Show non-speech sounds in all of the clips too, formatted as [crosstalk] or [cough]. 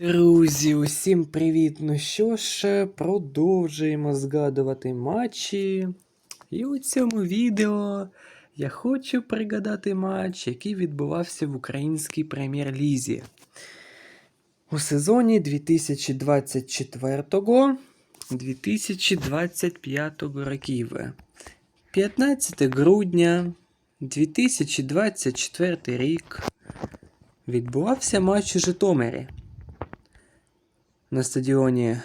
Друзі, усім привіт! Ну що ж, продовжуємо згадувати матчі. І у цьому відео я хочу пригадати матч, який відбувався в українській прем'єр-лізі у сезоні 2024-2025 років. 15 грудня 2024 рік відбувався матч у Житомирі на стадіоні.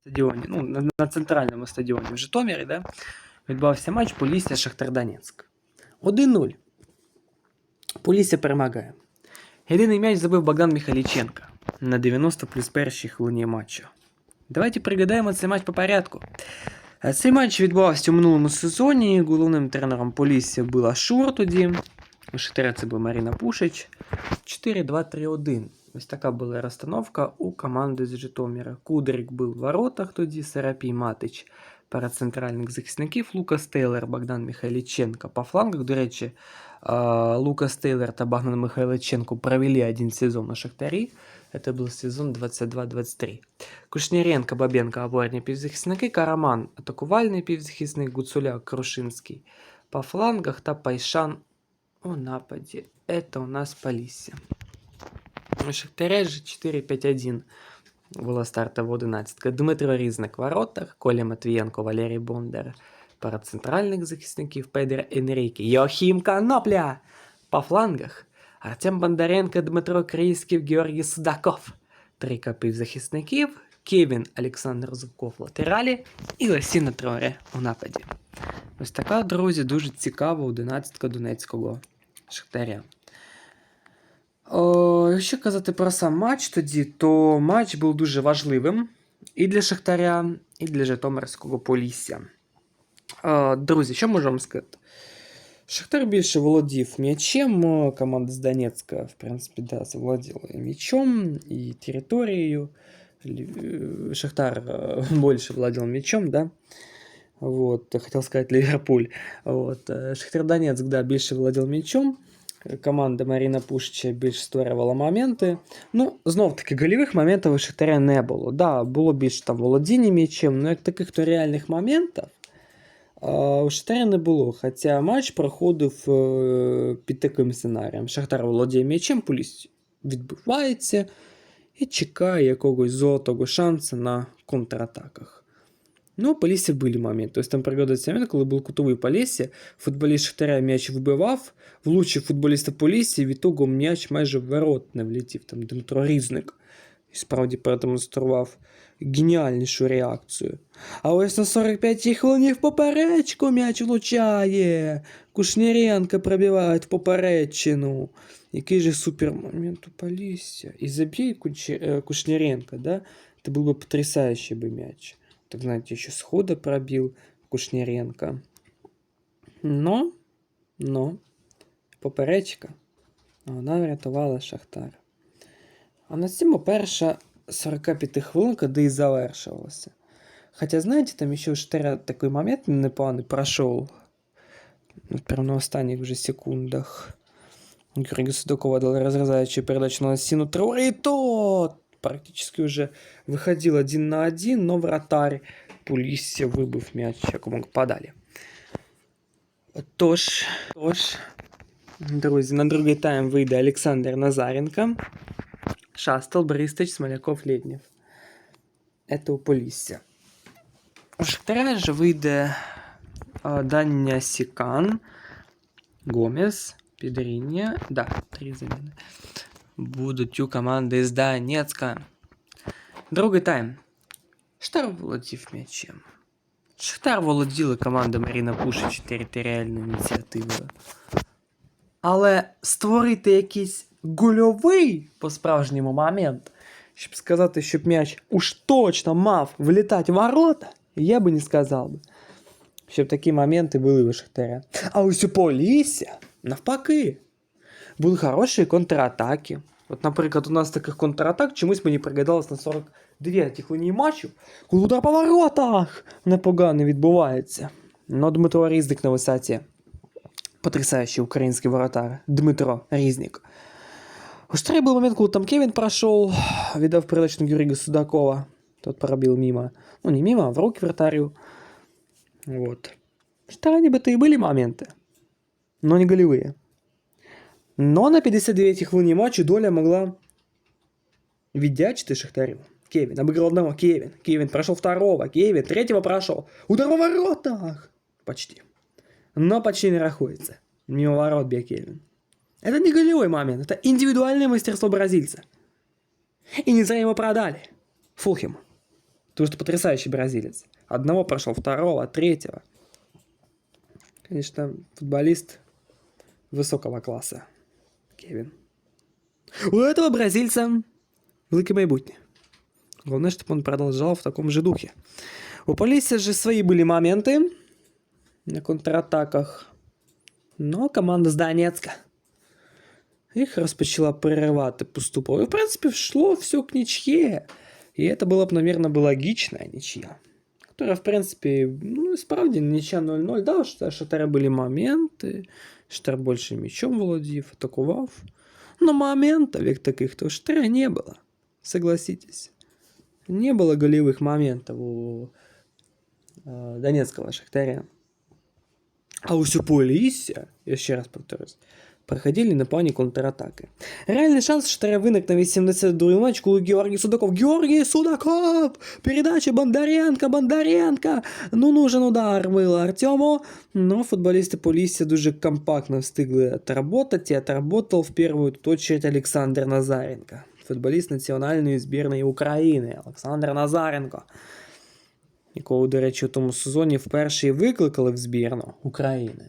стадіоні ну, на, на центральному стадіоні в Житомирі, да, відбувався матч Полісся Шахтар Донецьк. 1-0. Полісся перемагає. Єдиний м'яч забив Богдан Михайліченко на 90 плюс першій хвилині матчу. Давайте пригадаємо цей матч по порядку. Е, Цей матч відбувався у минулому сезоні. Головним тренером Полісся була Шур тоді. У Шахтаря це була Маріна Пушич. 4-2-3-1. Ось така була розстановка у команди з Житомира. Кудрик був в воротах тоді, Серапій Матич перед центральних захисників, Лукас Тейлер, Богдан Михайліченко по флангах. До речі, е, Лукас Тейлер та Богдан Михайліченко провели один сезон у Шахтарі. Це був сезон 22-23. Кушніренко, Бабенко, опорні півзахисники, Караман, атакувальний півзахисник, Гуцуляк, Крушинський по флангах та Пайшан у нападі. Это у нас Полісся. Шахтаря 4-5-1 була стартова 11. Дмитро Різник в воротах, Коля Матвієнко, Валерій Бондар перед центральних захисників, Педро Енріке, Йохім Канопля по флангах, Артем Бондаренко, Дмитро Крійський, Георгій Судаков. Три капів захисників, Кевін Олександр Зубков в латералі і Лосіна Троре у нападі. Ось така, друзі, дуже цікава 11 Донецького Шахтаря. О, якщо казати про сам матч тоді, то матч був дуже важливим і для Шахтаря, і для Житомирського Полісся. О, друзі, що можемо сказати? Шахтар більше володів м'ячем, о, команда з Донецька, в принципі, да, завладіла і м'ячом, і територією. Лі- Шахтар э, [laughs] больше владел мячом, да. Вот, хотел сказать Ливерпуль. Вот. э, Шахтар Донецк, да, більше владел мячом. Команда Маріна Пушича більш створювала моменти. Ну, знов таки, гольових моментів у Шахтаря не було. Да, було більше там володіння м'ячем, але як таких то реальних моментів а, у Шахтаря не було. Хоча матч проходив е, під таким сценарієм. Шахтар володіє м'ячем, Поліс відбивається і чекає якогось золотого шансу на контратаках. Ну, у Полісся були моменти. Тобто там пригадується момент, коли був кутовий Полісся, футболіст Шахтаря м'яч вибивав, влучив футболіста Полісся, і від того м'яч майже в ворот не влетів. Там Дмитро Різник. І справді продемонстрував геніальнішу реакцію. А ось на 45-й хвилині в поперечку м'яч влучає. Кушніренко пробиває в поперечину. Який же супер момент у Полісся. І забій Куче- е, Кушніренко, да? Це був би потрясаючий би м'яч. Так знаете, еще схода пробил Кушніренко. Но, но, поперечка. Вона врятувала Шахтар. А на цьому перша 45 хвилинка, де і завершилася. Хоча, знаєте, там ще у Шахтаря такий момент непоганий пройшов. Ну, прямо на останніх вже секундах. Георгий Судакова дал разрезающую передачу на Сину Трауре, и тот практически уже выходил один на один, но вратарь Пулісся вибив м'яч, якому подалі. Тож, тож, друзі, на другий тайм вийде Олександр Назаренко, Шастел, Бристич, Смоляков, Леднєв. Это у Полісся. У Шахтаря же вийде а, Даня Сікан, Гомес, Підріння. Да, три заміни. Будуть у команди з Донецька. Другий тайм. Шахтар володів м'ячем. Шахтар володіли команда Маріна Пушич територіальною ініціативою. Але створити якийсь гольовий по-справжньому момент, щоб сказати, щоб м'яч уж точно мав влітати в ворота, я би не сказав би. Щоб такі моменти були у Шахтаря. А ось у Полісся, навпаки, були хороші контратаки. От, наприклад, у нас таких контратак чомусь мені пригадалось на 49-й хвилині матчу, коли удар по воротах непогано відбувається. Ну, Дмитро Різник на висоті. Потрясаючий український воротар Дмитро Різник. У Штаре был момент, когда там Кевин прошел, видав передачу на Георгия Судакова. Тот пробил мимо. Ну, не мимо, а в руки вратарю. Вот. В Штаре нібито і были моменты, но не голевые. Но на 59-й хвилині матчу доля могла віддячити Шахтарю. Кевин обыграл одного. Кевин. Кевин прошел второго. Кевин третьего прошел. Удар в воротах. Почти. Но почти не рахуется. Мимо ворот бьет Кевин. Это не голевой момент. Это индивидуальное мастерство бразильца. И не зря его продали. Фулхем. Потому что потрясающий бразилец. Одного прошел, второго, третьего. Конечно, футболист высокого класса. Кевин. У этого бразильца великое майбутнє. Главное, чтобы он продолжал в таком же духе. У Полісся же свои были моменты на контратаках. Но команда з Донецька їх розпочала переривати поступово. І, в принципе, шло все к ничье. И это было бы, наверное, бы логичная ничья. Которая, в принципе, ну, и справді, ничья 0-0. Да, у Шта- Шахтаря были моменты. Шахтар больше мячом володів, атакував. Но моментов як таких то у Шахтаря не было. Согласитесь. Не было голевых моментов у э, Донецкого Шахтаря. А у Сюполісся, я ще раз повторюсь, проходили на плані контратаки. Реальний шанс Шахтаря виник на 82-й матч, коли Георгій Судаков. Георгій Судаков! Передача Бондаренко, Бондаренко! Ну, нужен удар был Артему. Но футболисты Полісся дуже компактно встигли отработать, и отработал в первую очередь Александр Назаренко. Футболіст національної збірної України Олександр Назаренко. Якого, до речі, у тому сезоні вперше і викликали в збірну України.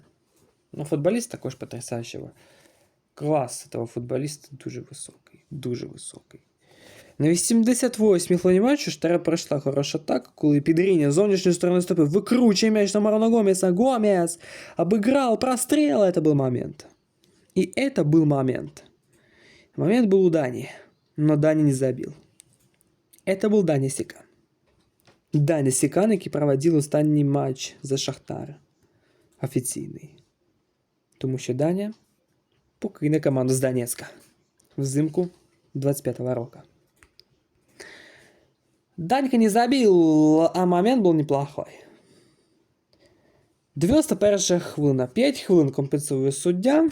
Ну, футболіст також потрясаючого. Клас цього футболіста дуже високий. Дуже високий. На 88-й хвилині матчу Штара пройшла хороша атака, коли Підріня з зовнішньої сторони стопи викручує м'яч на Марона Гомеса. Гомес обыграл, прострел. Это был момент. И это был момент. Момент был у Дани, но Дани не забил. Это был Даня Сікан. Даня Сікан, який проводив останній матч за Шахтар. Офіційний. Тому що Даня покине команду з Донецька взимку 25-го року. Данька не забил, а момент был неплохой. 91 хвилина. 5 хвилин компенсує суддя.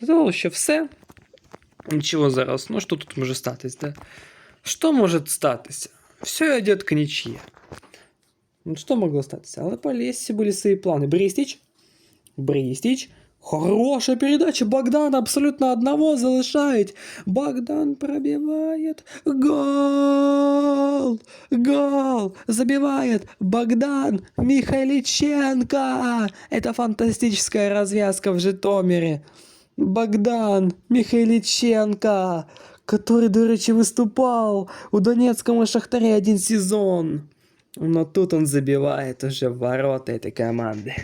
Здавалося, що все. Нічого зараз. Ну, що тут може статись, да? Що може статися? Все йде к нічьє. Ну, що могло статися? Але по Лесі були свої плани. Брістіч. Брістіч. Хороша передача. Богдан абсолютно одного залишають. Богдан пробивает. Гол! Гол! Забивает Богдан Михайличенко! Это фантастическая развязка в Житомире. Богдан Михайличенко, который, до выступал у Донецком Шахтаре один сезон. Но тут он забивает уже в ворота этой команды.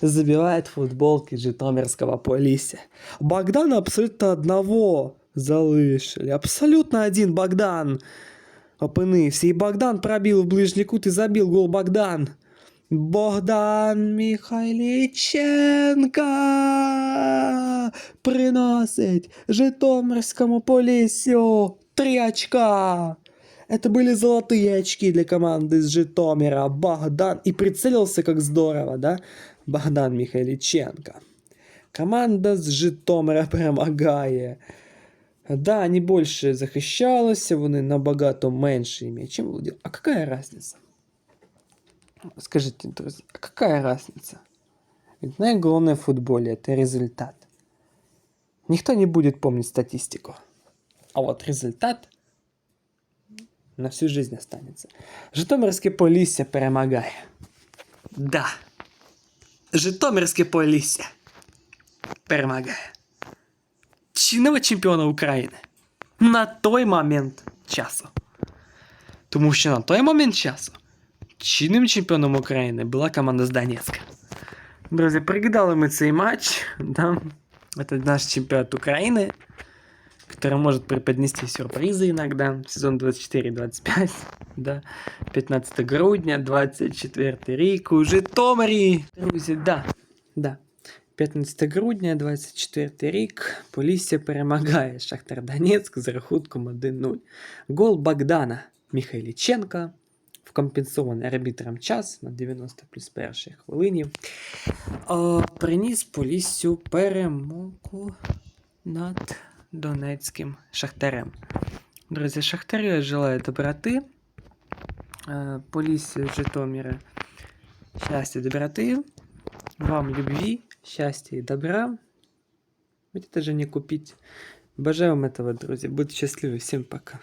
Забивает футболки Житомирского Полісся. Богдан абсолютно одного залишили. Абсолютно один Богдан опинився. І Богдан пробив в ближній кут і забив гол Богдан. Богдан Михайліченка приносить Житомирському Поліссю три очка. Это были золотые очки для команды из Житомира. Богдан. И прицелился как здорово, да? Богдан Михайличенко. Команда з Житомира перемагає. Да, они больше захищалися, вони набагато менше м'ячем володіли. А какая разница? Скажите, друзья, а какая разница? Ведь наиглавное в футболе это результат. Никто не будет помнить статистику. А вот результат на всю жизнь останется. Житомирське Полісся перемагає. Да. Житомирське Полісся перемагає. Чинного чемпіона України. На той момент часу. Тому що на той момент часу чинним чемпіоном України була команда з Донецька. Друзі, пригадали ми цей матч. Да? Это наш чемпионат Украины, который может преподнести сюрпризы иногда. Сезон 24-25, [laughs] да. 15 грудня, 24 рік у Житомирі. Друзі, да, да. 15 грудня, 24 рік. Полісся перемагає Шахтар Донецьк з рахунком 1-0. Гол Богдана Михайліченка в компенсований арбітром час на 90 плюс першій хвилині. Е, приніс Поліссю перемогу над Донецьким Шахтарем. Друзі, Шахтарю я желаю доброти. Полисе Житомира счастья, доброты. Вам любви, счастья и добра. Ведь это же не купить. Бажаю вам этого, друзья. Будьте счастливы. Всем пока.